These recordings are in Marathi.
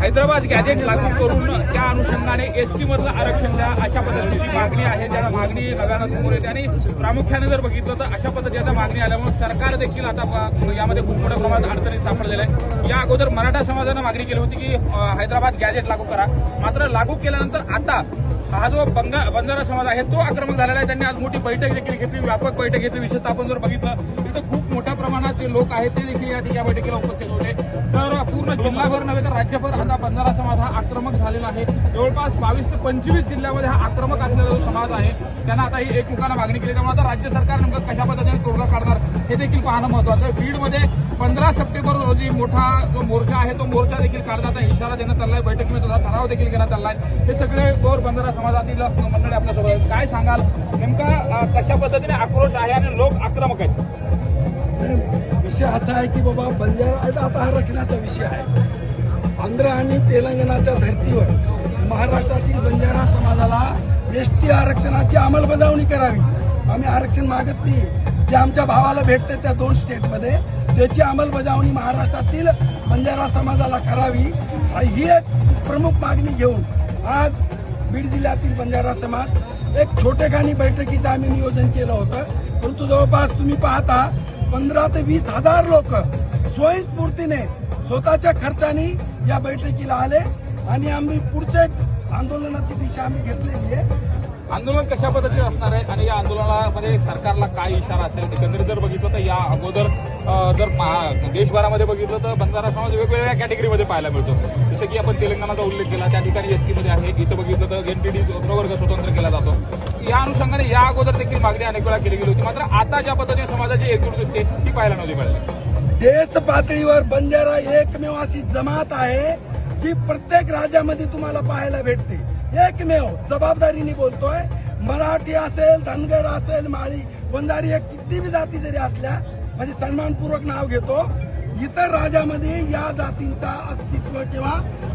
हैदराबाद गॅजेट लागू करून त्या अनुषंगाने एसटीमधलं आरक्षण द्या अशा पद्धतीची मागणी आहे. ज्याला मागणी नव्यानं समोर येते आणि प्रामुख्याने जर बघितलं तर अशा पद्धतीच्या मागणी आल्यामुळे सरकार देखील आता यामध्ये खूप मोठ्या प्रमाणात अडचणीत सापडलेलं आहे या अगोदर मराठा समाजानं मागणी केली होती की हैदराबाद गॅजेट लागू करा. मात्र लागू केल्यानंतर आता हा जो बंगा बंजारा समाज आहे तो आक्रमक झालेला आहे. त्यांनी आज मोठी बैठक देखील घेतली व्यापक बैठक घेतली. विशेषतः आपण जर बघितलं तिथं खूप मोठ्या प्रमाणात जे लोक आहेत ते देखील या या बैठकीला उपस्थित होते. तर पूर्ण जिल्हाभर नव्हे तर राज्यभर आता बंजारा समाज हा आक्रमक झालेला आहे. जवळपास बावीस ते पंचवीस जिल्ह्यामध्ये हा आक्रमक असलेला जो समाज आहे त्यांना आता ही एकमेकांना मागणी केली. त्यामुळे आता राज्य सरकार नेमकं कशा पद्धतीने तोडगा काढणार हे देखील पाहणं महत्वाचं आहे. बीडमध्ये पंधरा सप्टेंबर रोजी मोठा जो मोर्चा आहे तो मोर्चा देखील काढण्याचा इशारा देण्यात आलाय. बैठकीमध्ये तसा ठराव देखील घेण्यात आलाय. हे सगळे गोर बंजारा समाजातील मंडळी आपल्यासोबत आहेत. काय सांगाल? नेमका कशा पद्धतीने आक्रोश आहे आणि लोक आक्रमक आहेत? विषय असा आहे की बाबा बंजारा आता आरक्षणाचा विषय आहे. आंध्र आणि तेलंगणाच्या धर्तीवर महाराष्ट्रातील बंजारा समाजाला एस टी आरक्षणाची अंमलबजावणी करावी. आम्ही आरक्षण मागत नाही. जे आमच्या भावाला भेटते त्या दोन स्टेटमध्ये त्याची अंमलबजावणी महाराष्ट्रातील बंजारा समाजाला करावी. ही एक प्रमुख मागणी घेऊन आज बीड जिल्ह्यातील बंजारा समाज एक छोटेखानी बैठकीचं आम्ही नियोजन केलं होतं. परंतु जवळपास तुम्ही पाहता पंधरा ते वीस हजार लोक स्वयंस्फूर्तीने स्वतःच्या खर्चाने या बैठकीला आले आणि आम्ही पुढचे आंदोलनाची दिशा आम्ही घेतलेली आहे. आंदोलन कशा पद्धतीने असणार आहे आणि या आंदोलनामध्ये सरकारला काय इशारा असेल एकंदरीत जर बघितलं तर या अगोदर जर देशभरामध्ये बघितलं तर बंजारा समाज वेगवेगळ्या कॅटेगरीमध्ये पाहायला मिळतो. जसं की आपण तेलंगणाचा उल्लेख केला त्या ठिकाणी एसटीमध्ये आहे इथं बघितलं तर एनटीडी प्रवर्ग स्वतंत्र केला जातो. या अनुषंगाने या अगोदर देखील मागणी अनेक वेळा केली गेली होती मात्र आता ज्या पद्धतीने समाजाची एकजूट दिसते ती पाहायला नव्हती मिळाली. देश पातळीवर बंजारा एकमेव अशी जमात आहे जी प्रत्येक राज्यामध्ये तुम्हाला पाहायला भेटते. एकमेव जबाबदारीने बोलतोय. मराठी असेल धनगर असेल माळी बंजारी एक किती बी जाती जरी असल्या म्हणजे सन्मानपूर्वक नाव घेतो इतर राज्यामध्ये या जातींचा अस्तित्व किंवा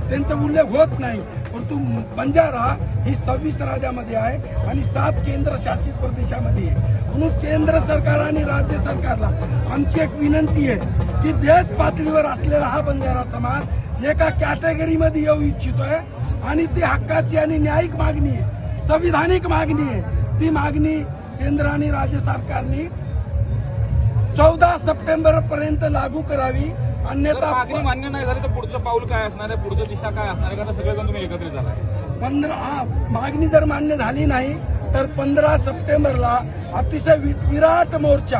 त्यांचा उल्लेख होत नाही. परंतु बंजारा ही सव्वीस राज्यामध्ये आहे आणि सात केंद्र शासित प्रदेशामध्ये आहे. म्हणून केंद्र सरकार आणि राज्य सरकारला आमची एक विनंती आहे की देश पातळीवर असलेला हा बंजारा समाज एका कॅटेगरीमध्ये येऊ इच्छितोय. आणि ती हक्काची आणि न्यायिक मागणी आहे. संविधानिक मागणी आहे. ती मागणी केंद्र आणि राज्य सरकारने चौदा सप्टेंबर पर्यंत लागू करावी. अन्यथा मागणी मान्य नाही झाली तर पुढचं पाऊल काय असणार आहे? पुढचं दिशा काय असणार आहे? कारण सगळेजण तुम्ही एकत्रित झाला पंधरा हा, मागणी जर मान्य झाली नाही तर पंधरा सप्टेंबरला अतिशय विराट मोर्चा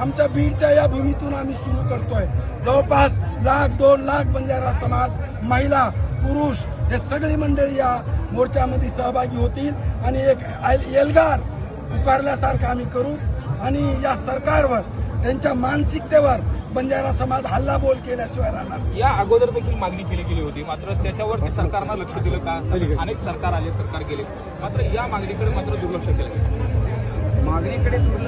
आमच्या बीडच्या या भूमीतून आम्ही सुरू करतोय. जवळपास लाख दोन लाख बंजारा समाज महिला पुरुष हे सगळी मंडळी या मोर्चामध्ये सहभागी होतील आणि एक एल- एल्गार पुकारल्यासारखं आम्ही करू. आणि या सरकारवर त्यांच्या मानसिकतेवर बंजारा समाज हल्ला बोल केल्याशिवाय राहणार. या अगोदर देखील मागणी केली गेली होती. मात्र त्याच्यावर सरकारनं लक्ष दिलं का? अनेक सरकार आले सरकार गेले. मात्र या मागणीकडे मात्र दुर्लक्ष केलं मागणीकडे दुर्लक्ष